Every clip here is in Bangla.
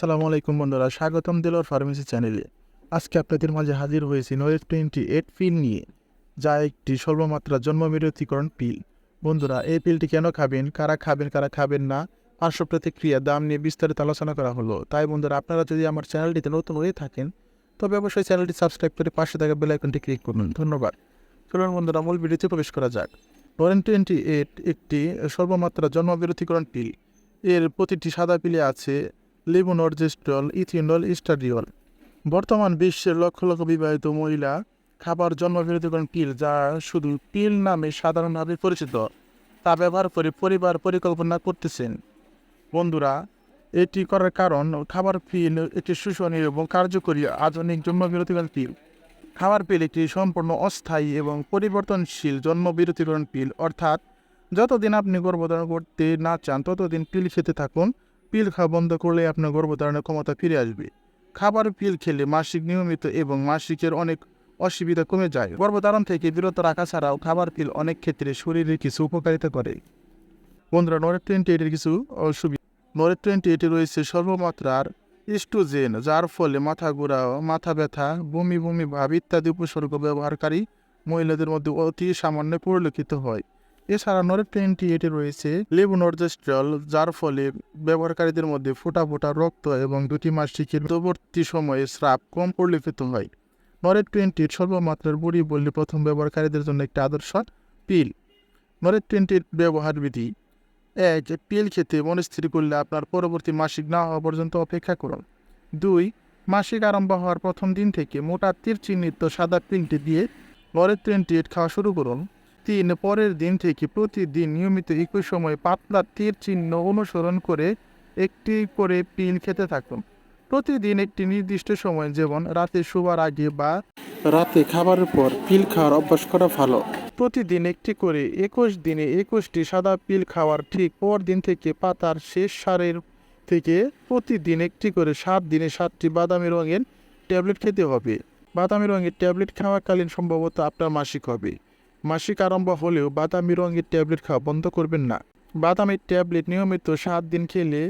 আসসালামু আলাইকুম বন্ধুরা, স্বাগতম দিলর ফার্মেসি চ্যানেলে। আজকে আপনাদের মাঝে হাজির হয়েছি নয়ের টোয়েন্টি এইট পিল নিয়ে, যা একটি সর্বমাত্রা জন্মবিরতিকরণ পিল। বন্ধুরা, এই পিলটি কেন খাবেন, কারা খাবেন কারা খাবেন না, পার্শ্ব প্রতিক্রিয়া, দাম নিয়ে বিস্তারিত আলোচনা করা হলো। তাই বন্ধুরা, আপনারা যদি আমার চ্যানেলটিতে নতুন হয়ে থাকেন, তবে অবশ্যই চ্যানেলটি সাবস্ক্রাইব করে পাশে থাকা বেলাইকনটি ক্লিক করুন। ধন্যবাদ। চলুন বন্ধুরা, মূল ভিডিওতে প্রবেশ করা যাক। নরেন টোয়েন্টি এইট একটি সর্বমাত্রা জন্মবিরতিকরণ পিল। এর প্রতিটি সাদা পিলে আছে লিবোনর্জেস্ট্রল ইথিনল স্টাডিওল বর্তমান বিশ্বের লক্ষ লক্ষ বিবাহিত মহিলা খাবার জন্মবিরতিকরণ পিল যা শুধু পিল নামে সাধারণভাবে পরিচিত। তা ব্যবহার করে পরিবার পরিকল্পনা করতেছেন। বন্ধুরা, এটি করার কারণ খাবার পিল একটি শোষণীয় এবং কার্যকরী আধুনিক জন্মবিরতিকরণ পিল খাবার পিল একটি সম্পূর্ণ অস্থায়ী এবং পরিবর্তনশীল জন্মবিরতিকরণ পিল, অর্থাৎ যতদিন আপনি গর্ভধারণ করতে না চান, ততদিন পিল খেতে থাকুন। পিল খাওয়া বন্ধ করলে আপনার গর্ভধারণের ক্ষমতা ফিরে আসবে। খাবার পিল খেলে মাসিক নিয়মিত এবং মাসিকের অনেক অসুবিধা কমে যায়। গর্ভধারণ থেকে বিরত রাখা ছাড়াও খাবার পিল অনেক ক্ষেত্রে শরীরে কিছু উপকারিতা করে। বন্ধুরা নরেট টোয়েন্টি এইটের কিছু অসুবিধা নরেট টোয়েন্টি এইটে রয়েছে সর্বমাত্রার ইস্ট্রোজেন যার ফলে মাথা ঘোরা, মাথা ব্যথা, বমি বমি ভাব ইত্যাদি উপসর্গ ব্যবহারকারী মহিলাদের মধ্যে অতি সামান্য পরিলক্ষিত হয়। এছাড়া নরেট টোয়েন্টি এইটে রয়েছে লেবুনর্জেস্ট্রল যার ফলে ব্যবহারকারীদের মধ্যে ফোটা ফোটা রক্ত এবং দুটি মাসিকের পরবর্তী সময়ে স্রাব কম পরিলক্ষিত হয়। নরেট টোয়েন্টি সর্বমাত্রার বুড়ি বললে প্রথম ব্যবহারকারীদের জন্য একটি আদর্শ পিল। নরেট টোয়েন্টির ব্যবহার বিধি। এক, পিল খেতে মনস্থির করলে আপনার পরবর্তী মাসিক না হওয়া পর্যন্ত অপেক্ষা করুন। দুই, মাসিক আরম্ভ হওয়ার প্রথম দিন থেকে মোটা তীর চিহ্নিত সাদা পিলটি দিয়ে নরেট টোয়েন্টি এইট খাওয়া শুরু করুন। তিন পরের দিন থেকে প্রতিদিন নিয়মিত একই সময় পাতলা তীর চিহ্ন অনুসরণ করে একটি করে পিল খেতে থাকুন। প্রতিদিন একটি নির্দিষ্ট সময় যেমন রাতে শোবার আগে বা রাতে খাবারের পর পিল খাওয়ার অভ্যাস করা ভালো। প্রতিদিন একটি করে একুশ দিনে একুশটি সাদা পিল খাওয়ার ঠিক পর দিন থেকে পাতার শেষ সারের থেকে প্রতিদিন একটি করে সাত দিনে সাতটি বাদামি রঙের ট্যাবলেট খেতে হবে। বাদামি রঙের ট্যাবলেট খাওয়াকালীন সম্ভবত আপনার মাসিক হবে। মাসিক আরম্ভ হলেও বাদামি রঙের ট্যাবলেট খাওয়া বন্ধ করবেন না। বাদামের ট্যাবলেট নিয়মিত সাত দিন খেলে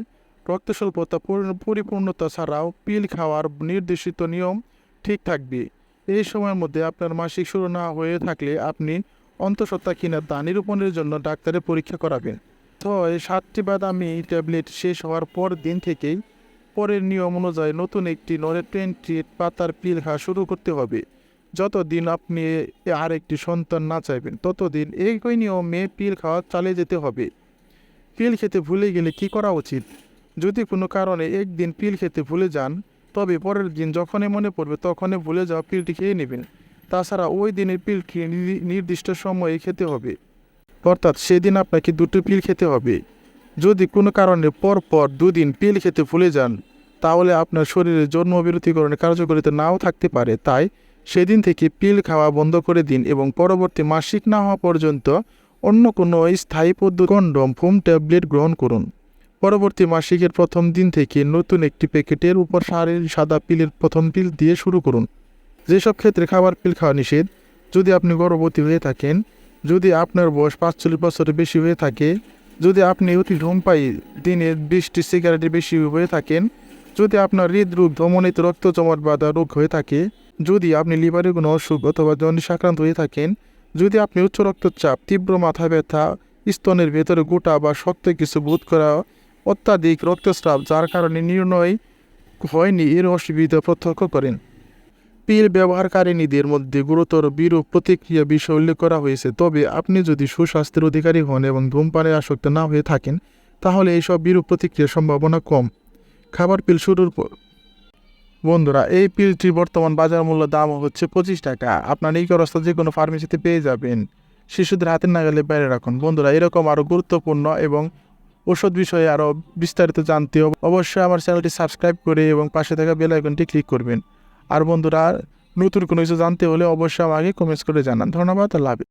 রক্ত স্বল্পতা পরিপূর্ণতা ছাড়াও পিল খাওয়ার নির্দেশিত নিয়ম ঠিক থাকবে। এই সময়ের মধ্যে আপনার মাসিক শুরু না হয়ে থাকলে আপনি অন্তঃসত্ত্বা কিনা তা নিরূপণের জন্য ডাক্তারের পরীক্ষা করাবেন। এই সাতটি বাদামি ট্যাবলেট শেষ হওয়ার পর দিন থেকেই পরের নিয়ম অনুযায়ী নতুন একটি নরে টোয়েন্টি পাতার পিল খাওয়া শুরু করতে হবে। যতদিন আপনি আর একটি সন্তান না চাইবেন, ততদিন একই নিয়মে পিল খাওয়া চালিয়ে যেতে হবে। পিল খেতে ভুলে গেলে কি করা উচিত? যদি কোনো কারণে একদিন পিল খেতে ভুলে যান, তবে পরের দিন যখনই মনে পড়বে তখনই ভুলে যাওয়া পিলটি খেয়ে নেবেন। তাছাড়া ওই দিনের পিলটি নির্দি- নির্দিষ্ট সময়ে খেতে হবে। অর্থাৎ সেদিন আপনাকে দুটো পিল খেতে হবে। যদি কোনো কারণে পর পর দুদিন পিল খেতে ভুলে যান, তাহলে আপনার শরীরে জন্মবিরতিকরণের কার্যকারিতা নাও থাকতে পারে। তাই সেদিন থেকে পিল খাওয়া বন্ধ করে দিন এবং পরবর্তী মাসিক না হওয়া পর্যন্ত অন্য কোনো স্থায়ী পদ্ধতি কন্ডম ফোম ট্যাবলেট গ্রহণ করুন। পরবর্তী মাসিকের প্রথম দিন থেকে নতুন একটি প্যাকেটের উপর সারের সাদা পিলের প্রথম পিল দিয়ে শুরু করুন। যেসব ক্ষেত্রে খাবার পিল খাওয়া নিষেধ, যদি আপনি গর্ভবতী হয়ে থাকেন, যদি আপনার বয়স পাঁচচল্লিশ বছরের বেশি হয়ে থাকে, যদি আপনি অতি ধূমপায়ী, দিনে বিশটি সিগারেটের বেশি হয়ে থাকেন যদি আপনার হৃদরোগ, ধমনিত রক্ত জমাট বাঁধা রোগ হয়ে থাকে, যদি আপনি লিভারের কোনো অসুখ অথবা জন্ডিস আক্রান্ত হয়ে থাকেন, যদি আপনি উচ্চ রক্তচাপ, তীব্র মাথা ব্যথা, স্তনের ভেতরে গোটা বা শক্ত কিছু বোধ করা অত্যাধিক রক্তস্রাব, যার কারণে নির্ণয় হয়নি, এর অসুবিধা প্রত্যক্ষ করেন। পিল ব্যবহারকারিণীদের মধ্যে গুরুতর বিরূপ প্রতিক্রিয়া বিষয় উল্লেখ করা হয়েছে, তবে আপনি যদি সুস্বাস্থ্যের অধিকারী হন এবং ধূমপানে আসক্ত না হয়ে থাকেন, তাহলে এইসব বিরূপ প্রতিক্রিয়ার সম্ভাবনা কম। খাবার পিল শুরুর পর। বন্ধুরা, এই পিলটির বর্তমান বাজার মূল্য দাম হচ্ছে পঁচিশ টাকা। আপনার এই যে কোনো ফার্মেসিতে পেয়ে যাবেন। শিশুদের হাতের নাগালে বাইরে রাখুন। বন্ধুরা, এরকম আরও গুরুত্বপূর্ণ এবং ওষুধ বিষয়ে আরও বিস্তারিত জানতে অব- অবশ্যই আমার চ্যানেলটি সাবস্ক্রাইব করে এবং পাশে থাকা বেল আইকনটি ক্লিক করবেন। আর বন্ধুরা, নতুন কোনো কিছু জানতে হলে অবশ্যই আমাকে কমেন্টস করে জানান। ধন্যবাদ, আল্লাহ।